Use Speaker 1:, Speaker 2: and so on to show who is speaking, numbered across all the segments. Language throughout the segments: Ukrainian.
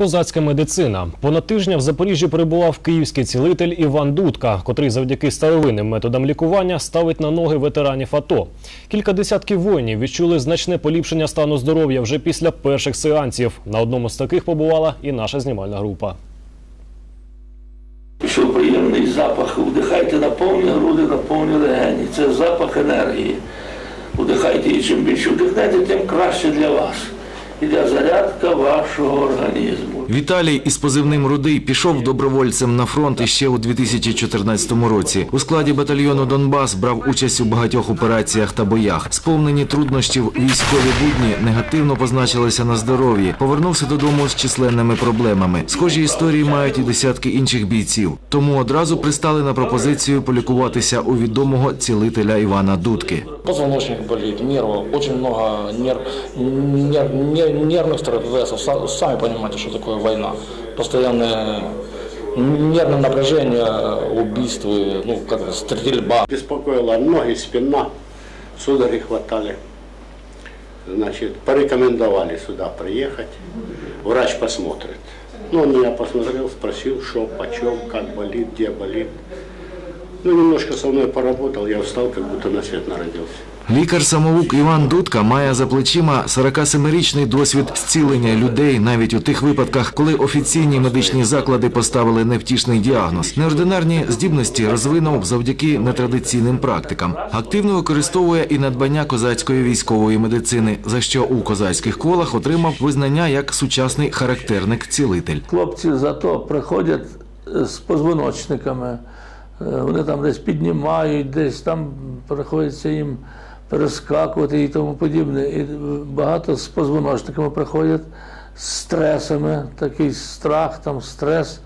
Speaker 1: Козацька медицина. Понад тижня в Запоріжжі перебував київський цілитель Іван Дудка, котрий завдяки старовинним методам лікування ставить на ноги ветеранів АТО. Кілька десятків воїнів відчули значне поліпшення стану здоров'я вже після перших сеансів. На одному з таких побувала і наша знімальна група.
Speaker 2: Що приємний запах, вдихайте на повні груди, на повні легені. Це запах енергії. Вдихайте і чим більше вдихнете, тим краще для вас. Іде зарядка вашого організму.
Speaker 3: Віталій із позивним Рудий пішов добровольцем на фронт іще у 2014 році. У складі батальйону Донбас брав участь у багатьох операціях та боях. Сповнені труднощів військові будні негативно позначилися на здоров'ї. Повернувся додому з численними проблемами. Схожі історії мають і десятки інших бійців. Тому одразу пристали на пропозицію полікуватися у відомого цілителя Івана Дудки.
Speaker 4: Позвоночник болит, нервы, очень много нерв, нер- нер- нервных стрессов. Са- Сами понимаете, что такое война. Постоянное нервное напряжение, убийства, ну, как стрельба.
Speaker 5: Беспокоила ноги, спина, судороги хватали. Значит, порекомендовали сюда приехать, врач посмотрит. Ну, он меня посмотрел, спросил, что, почем, как болит, где болит. Ну, немножко со мной поработал, я встал, как будто на свет народился.
Speaker 3: Лікар-самоук Іван Дудка має за плечима 47-річний досвід зцілення людей навіть у тих випадках, коли офіційні медичні заклади поставили невтішний діагноз. Неординарні здібності розвинув завдяки нетрадиційним практикам. Активно використовує і надбання козацької військової медицини, за що у козацьких колах отримав визнання як сучасний характерник-цілитель.
Speaker 2: Хлопці зато приходять з позвоночниками, вони там десь піднімають, десь там приходиться їм перескакувати і тому подібне. І багато з позвоночниками приходять з стресами, такий страх, там стрес.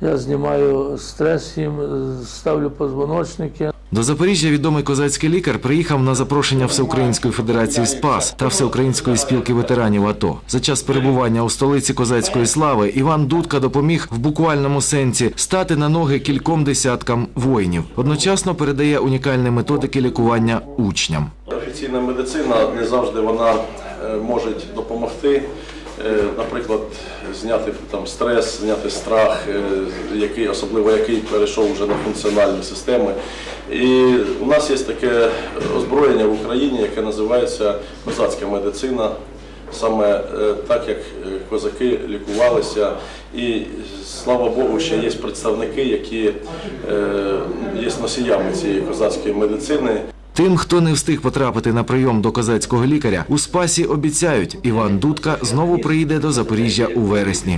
Speaker 2: Я знімаю стрес їм, е, ставлю позвоночники.
Speaker 3: До Запоріжжя відомий козацький лікар приїхав на запрошення Всеукраїнської федерації СПАС та Всеукраїнської спілки ветеранів АТО. За час перебування у столиці козацької слави Іван Дудка допоміг в буквальному сенсі стати на ноги кільком десяткам воїнів. Одночасно передає унікальні методики лікування учням.
Speaker 6: Офіційна медицина не завжди вона е, може допомогти, наприклад, зняти там стрес, зняти страх, е, який особливо який перейшов вже на функціональні системи. І у нас є таке озброєння в Україні, яке називається козацька медицина. Саме е, так як е, козаки лікувалися, і слава Богу, ще є представники, які е, є носіями цієї козацької медицини.
Speaker 3: Тим, хто не встиг потрапити на прийом до козацького лікаря, у спасі обіцяють, Іван Дудка знову приїде до Запоріжжя у вересні.